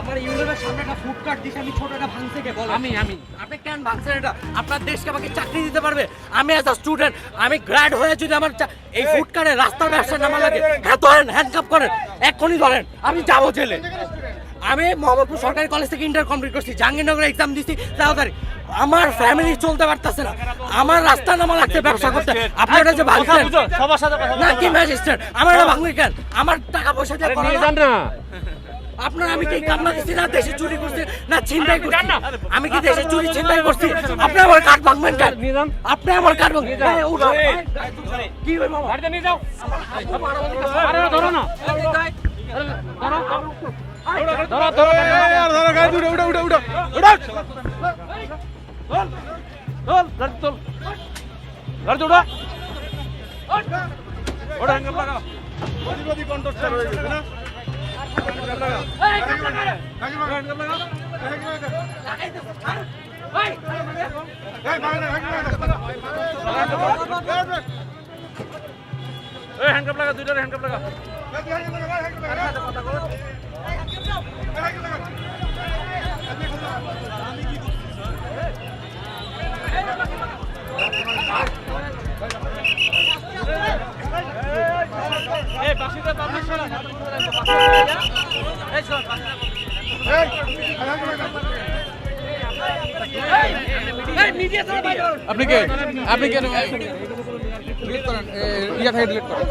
আমার ইউনিয়নের সামনে একটা ফুড দিছে আমি ছোট একটা ভাঙছে কে বলেন আমি আমি আপনি কেন ভাঙছেন এটা আপনার দেশকে আমাকে চাকরি দিতে পারবে আমি এজ আ স্টুডেন্ট আমি গ্র্যাড হয়ে যদি আমার এই ফুড কার্টে রাস্তার ব্যবসা নামা লাগে হ্যাঁ ধরেন হ্যান্ডকাপ করেন এক্ষুনি ধরেন আমি যাব জেলে আমি মোহাম্মদপুর সরকারি কলেজ থেকে ইন্টার কমপ্লিট করছি জাহাঙ্গীরনগরে এক্সাম দিছি তাড়াতাড়ি আমার ফ্যামিলি চলতে পারতেছে না আমার রাস্তা নামা লাগছে ব্যবসা করতে আপনারা যে সবার সাথে না কি ম্যাজিস্ট্রেট আমার কেন আমার টাকা পয়সা দিয়ে না। আপনার আমি কি কামলা দিচ্ছি না দেশে চুরি করছি না ছিনতাই করছি? আমি কি দেশে চুরি ছিনতাই করছি? আপনি আমার কার্ড ভাঙবেন যান। আপনি আমার কার্ড ভাঙবেন। কি হই মামা? গাড়িতে নিয়ে যাও। আরে ধরো না। ধরো ধরো ধরো। ধরো গাড়ি উঠো উঠো উঠো উঠো। চল গাড়ি চল গাড়ি উঠা ওটা হ্যাঙ্গার লাগা প্রতিবাদী কন্ট্রাক্টর হয়ে গেছে না? হ্যাঙ্গার লাগা দুইটার হ্যাঙ্গার লাগা এই বাসিতে পাবলিক আপনি কে? আপনি কে? ডিলিট করেন। ইয়া থেকে ডিলিট করেন।